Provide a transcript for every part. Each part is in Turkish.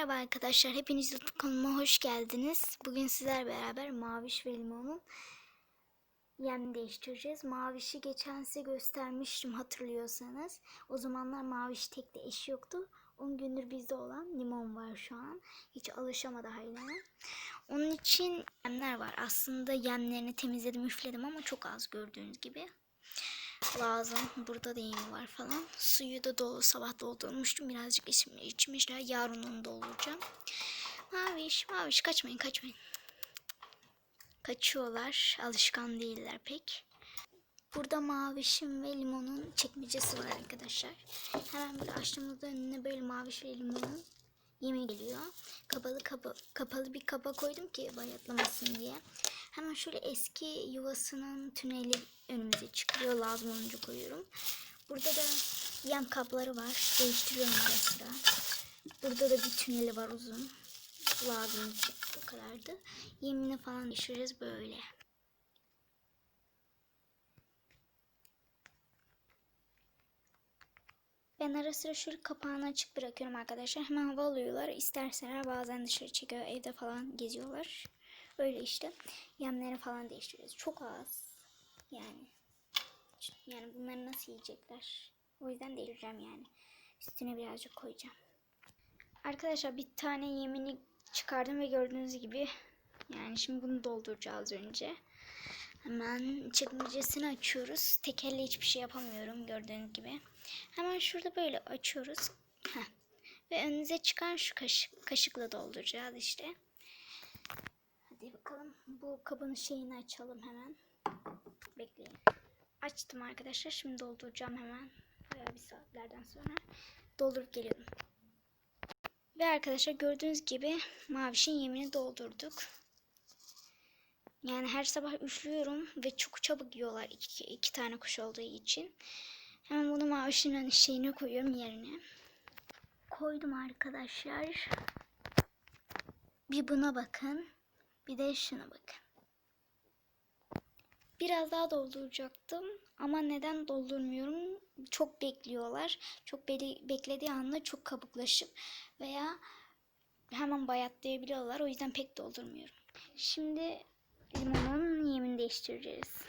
Merhaba arkadaşlar, hepiniz YouTube kanalıma hoş geldiniz. Bugün sizler beraber Maviş ve Limon'un yerini değiştireceğiz. Maviş'i geçen size göstermiştim hatırlıyorsanız. O zamanlar Maviş tek de eşi yoktu. 10 gündür bizde olan Limon var şu an. Hiç alışamadı hayvana. Onun için yemler var. Aslında yemlerini temizledim, üfledim ama çok az gördüğünüz gibi lazım. Burada da yemi var falan. Suyu da dolu sabah doldurmuştum. Birazcık içim, içmişler. Yarın onu dolduracağım. Maviş, maviş kaçmayın kaçmayın. Kaçıyorlar. Alışkan değiller pek. Burada mavişim ve limonun çekmecesi var arkadaşlar. Hemen böyle açtığımızda önüne böyle maviş ve limonun yemi geliyor. Kapalı kaba, kapalı bir kaba koydum ki bayatlamasın diye. Hemen şöyle eski yuvasının tüneli önümüze çıkıyor. Lazım olunca koyuyorum. Burada da yem kapları var. Değiştiriyorum ara sıra. Burada da bir tüneli var uzun. Lazım olacak bu kadardı. Yemini falan değiştireceğiz böyle. Ben ara sıra şöyle kapağını açık bırakıyorum arkadaşlar. Hemen hava alıyorlar. İsterseler bazen dışarı çekiyor. Evde falan geziyorlar. Böyle işte. Yemleri falan değiştiriyoruz. Çok az. Yani. Yani bunları nasıl yiyecekler? O yüzden değiştireceğim yani. Üstüne birazcık koyacağım. Arkadaşlar bir tane yemini çıkardım ve gördüğünüz gibi yani şimdi bunu dolduracağız önce. Hemen çekmecesini açıyoruz. Tek elle hiçbir şey yapamıyorum gördüğünüz gibi. Hemen şurada böyle açıyoruz. Heh. Ve önünüze çıkan şu kaşık, kaşıkla dolduracağız işte. Hadi bakalım bu kabın şeyini açalım hemen. Bekleyin. Açtım arkadaşlar. Şimdi dolduracağım hemen. Bayağı bir saatlerden sonra. Doldurup geliyorum. Ve arkadaşlar gördüğünüz gibi mavişin yemini doldurduk. Yani her sabah üflüyorum ve çok çabuk yiyorlar iki, iki tane kuş olduğu için. Hemen bunu mavişin şeyine koyuyorum yerine. Koydum arkadaşlar. Bir buna bakın. Bir de şuna bakın. Biraz daha dolduracaktım ama neden doldurmuyorum? Çok bekliyorlar. Çok be beklediği anda çok kabuklaşıp veya hemen bayatlayabiliyorlar. O yüzden pek doldurmuyorum. Şimdi limonun yemini değiştireceğiz.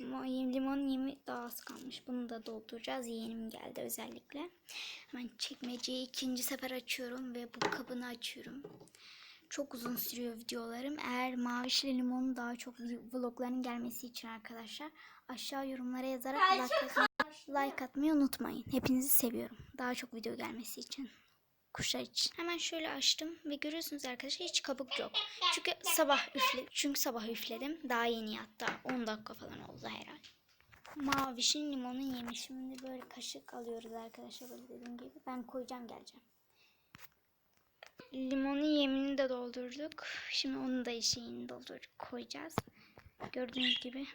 Limon yemi daha az kalmış. Bunu da dolduracağız. Yeğenim geldi özellikle. Hemen çekmeceyi ikinci sefer açıyorum ve bu kabını açıyorum. Çok uzun sürüyor videolarım. Eğer Mavişli Limon'un daha çok vlogların gelmesi için arkadaşlar aşağı yorumlara yazarak like, atmayı, like atmayı unutmayın. Hepinizi seviyorum. Daha çok video gelmesi için. Kuşlar için. Hemen şöyle açtım ve görüyorsunuz arkadaşlar hiç kabuk yok. Çünkü sabah üfle, çünkü sabah üfledim. Daha yeni hatta 10 dakika falan oldu herhalde. Mavişin limonun yemi. Şimdi böyle kaşık alıyoruz arkadaşlar böyle dediğim gibi. Ben koyacağım geleceğim. Limonun yemini de doldurduk. Şimdi onun da şeyini doldurup koyacağız. Gördüğünüz gibi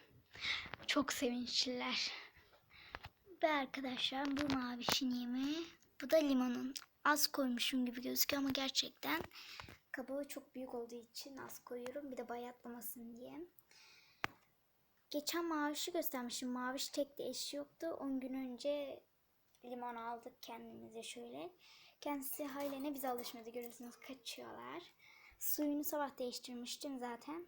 çok sevinçliler. Ve arkadaşlar bu mavişin yemi. Bu da limonun. Az koymuşum gibi gözüküyor ama gerçekten kabuğu çok büyük olduğu için az koyuyorum. Bir de bayatlamasın diye. Geçen mavişi göstermişim. Maviş tek de eşi yoktu. 10 gün önce limon aldık kendimize şöyle. Kendisi haylene bize alışmadı. Görüyorsunuz kaçıyorlar. Suyunu sabah değiştirmiştim zaten.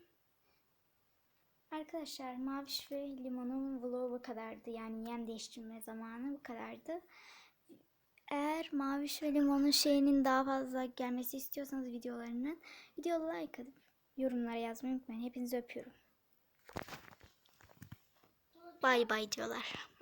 Arkadaşlar Maviş ve Limon'un vlogu bu kadardı. Yani yem değiştirme zamanı bu kadardı. Eğer Maviş ve Limon'un şeyinin daha fazla gelmesi istiyorsanız videolarının videoda like atıp yorumlara yazmayı unutmayın. Hepinizi öpüyorum. Bay bay diyorlar.